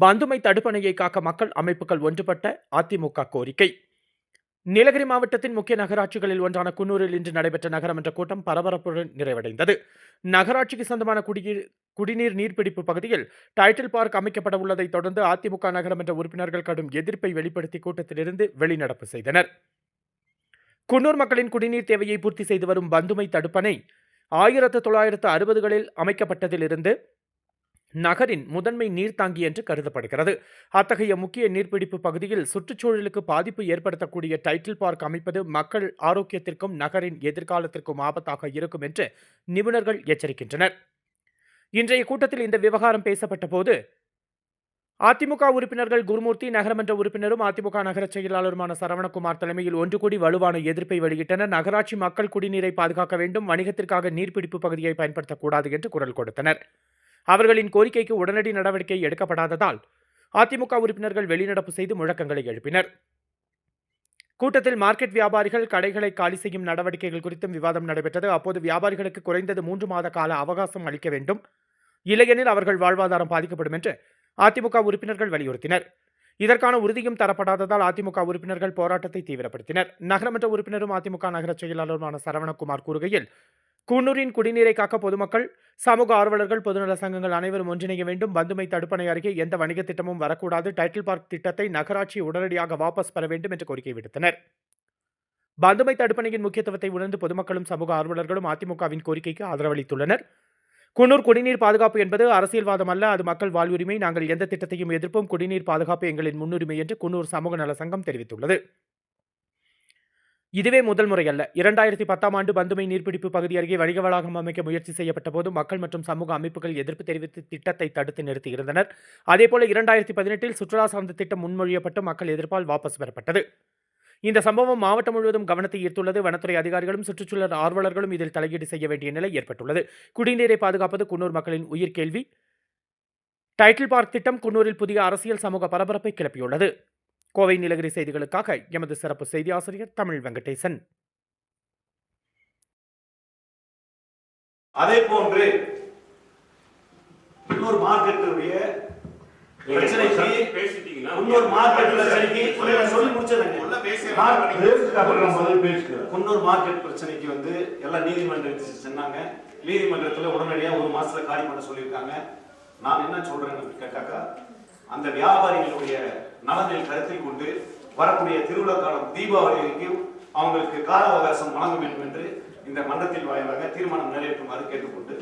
பந்துமை தடுப்பணையை காக்க மக்கள் அமைப்புகள் ஒன்றுபட்ட அதிமுக கோரிக்கை. நீலகிரி மாவட்டத்தின் முக்கிய நகராட்சிகளில் ஒன்றான குன்னூரில் இன்று நடைபெற்ற நகரமன்ற கூட்டம் பரபரப்புடன் நிறைவடைந்தது. நகராட்சிக்கு சொந்தமான குடிநீர் குடிநீர் நீர்பிடிப்பு பகுதியில் டைட்டில் பார்க் அமைக்கப்பட உள்ளதை தொடர்ந்து அதிமுக நகரமன்ற உறுப்பினர்கள் கடும் எதிர்ப்பை வெளிப்படுத்தி கூட்டத்திலிருந்து வெளிநடப்பு செய்தனர். குன்னூர் மக்களின் குடிநீர் தேவையை பூர்த்தி செய்து வரும் பந்துமை தடுப்பணை ஆயிரத்து தொள்ளாயிரத்து அறுபதுகளில் அமைக்கப்பட்டதிலிருந்து நகரின் முதன்மை நீர்த்தாங்கி என்று கருதப்படுகிறது. அத்தகைய முக்கிய நீர்பிடிப்பு பகுதியில் சுற்றுச்சூழலுக்கு பாதிப்பு ஏற்படுத்தக்கூடிய டைட்டில் பார்க் அமைப்பது மக்கள் ஆரோக்கியத்திற்கும் நகரின் எதிர்காலத்திற்கும் ஆபத்தாக இருக்கும் என்று நிபுணர்கள் எச்சரிக்கின்றனர். இன்றைய கூட்டத்தில் இந்த விவகாரம் பேசப்பட்ட போது அதிமுக உறுப்பினர்கள் குருமூர்த்தி நகரமன்ற உறுப்பினரும் அதிமுக நகர செயலாளருமான சரவணகுமார் தலைமையில் ஒன்று கூடி வலுவான எதிர்ப்பை வெளியிட்டனர். நகராட்சி மக்கள் குடிநீரை பாதுகாக்க வேண்டும் வணிகத்திற்காக நீர்பிடிப்பு பகுதியை பயன்படுத்தக்கூடாது என்று குரல் கொடுத்தனர். அவர்களின் கோரிக்கைக்கு உடனடி நடவடிக்கை எடுக்கப்படாததால் அதிமுக உறுப்பினர்கள் வெளிநடப்பு செய்து முழக்கங்களை எழுப்பினர். கூட்டத்தில் மார்க்கெட் வியாபாரிகள் கடைகளை காலி செய்யும் நடவடிக்கைகள் குறித்தும் விவாதம் நடைபெற்றது. அப்போது வியாபாரிகளுக்கு குறைந்தது மூன்று மாத கால அவகாசம் அளிக்க வேண்டும். இல்லையெனில் அவர்கள் வாழ்வாதாரம் பாதிக்கப்படும் என்று அதிமுக உறுப்பினர்கள் வலியுறுத்தினர். இதற்கான உறுதியும் தரப்படாததால் அதிமுக உறுப்பினர்கள் போராட்டத்தை தீவிரப்படுத்தினர். நகரமன்ற உறுப்பினரும் அதிமுக நகர செயலாளருமான சரவணகுமார் கூறுகையில் குன்னூரின் குடிநீரை காக்க பொதுமக்கள் சமூக ஆர்வலர்கள் பொதுநல சங்கங்கள் அனைவரும் ஒன்றிணைய வேண்டும். பந்துமை தடுப்பணை அருகே எந்த வணிக திட்டமும் வரக்கூடாது. டைட்டில் பார்க் திட்டத்தை நகராட்சி உடனடியாக வாபஸ் பெற வேண்டும் என்று கோரிக்கை விடுத்தனர். பந்துமை தடுப்பணையின் முக்கியத்துவத்தை உணர்ந்து பொதுமக்களும் சமூக ஆர்வலர்களும் அதிமுகவின் கோரிக்கைக்கு ஆதரவளித்துள்ளனர். குன்னூர் குடிநீர் பாதுகாப்பு என்பது அரசியல்வாதம் அல்ல அது மக்கள் வாழ்வுரிமை. நாங்கள் எந்த திட்டத்தையும் எதிர்ப்போம். குடிநீர் பாதுகாப்பு எங்களின் முன்னுரிமை என்று குன்னூர் சமூக நல சங்கம் தெரிவித்துள்ளது. இதுவே முதல் முறை அல்ல. இரண்டாயிரத்தி பத்தாம் ஆண்டு பந்துமை நீர்பிடிப்பு பகுதி அருகே வணிக வளாகம் அமைக்க முயற்சி செய்யப்பட்ட போது மக்கள் மற்றும் சமூக அமைப்புகள் எதிர்ப்பு தெரிவித்து திட்டத்தை தடுத்து நிறுத்தியிருந்தனர். அதேபோல இரண்டாயிரத்தி பதினெட்டில் சுற்றுலா சார்ந்த திட்டம் முன்மொழியப்பட்டு மக்கள் எதிர்ப்பால் வாபஸ் பெறப்பட்டது. இந்த சம்பவம் மாவட்டம் முழுவதும் கவனத்தை ஈர்த்துள்ளது. வனத்துறை அதிகாரிகளும் சுற்றுச்சூழல் ஆர்வலர்களும் இதில் தலையீடு செய்ய வேண்டிய நிலை ஏற்பட்டுள்ளது. குடிநீரை பாதுகாப்பது குன்னூர் மக்களின் உயிர் கேள்வி. டைட்டில் பார்க் திட்டம் குன்னூரில் புதிய அரசியல் சமூக பரபரப்பை கிளப்பியுள்ளது. கோவை நீலகிரி செய்திகளுக்காக எமது சிறப்பு செய்தி ஆசிரியர் தமிழ் வெங்கடேசன். அதே போன்று இன்னொரு மார்க்கெட்டுடைய இன்னொரு மார்க்கெட் பிரச்சனைக்கு நான் சொல்லி முடிச்சதுங்க உள்ள பேசி- மார்க்கெட் பிரச்சனைக்கு வந்து எல்லாம் நீதிமன்றத்துக்கு சென்னாங்க. நீதிமன்றத்துல உடனடியா ஒரு மாசத்துல காலி பண்ண சொல்லியிருக்காங்க. நான் என்ன சொல்றேன்னு கேட்டாக்கா அந்த வியாபாரிகளுடைய நலனில் கருத்தில் கொண்டு வரக்கூடிய திருவிழா காலம் தீபாவளிக்கு அவங்களுக்கு கால அவகாசம் வழங்க வேண்டும் என்று இந்த மன்றத்தில் வாயிலாக தீர்மானம் நிறைவேற்றுமாறு கேட்டுக்கொண்டு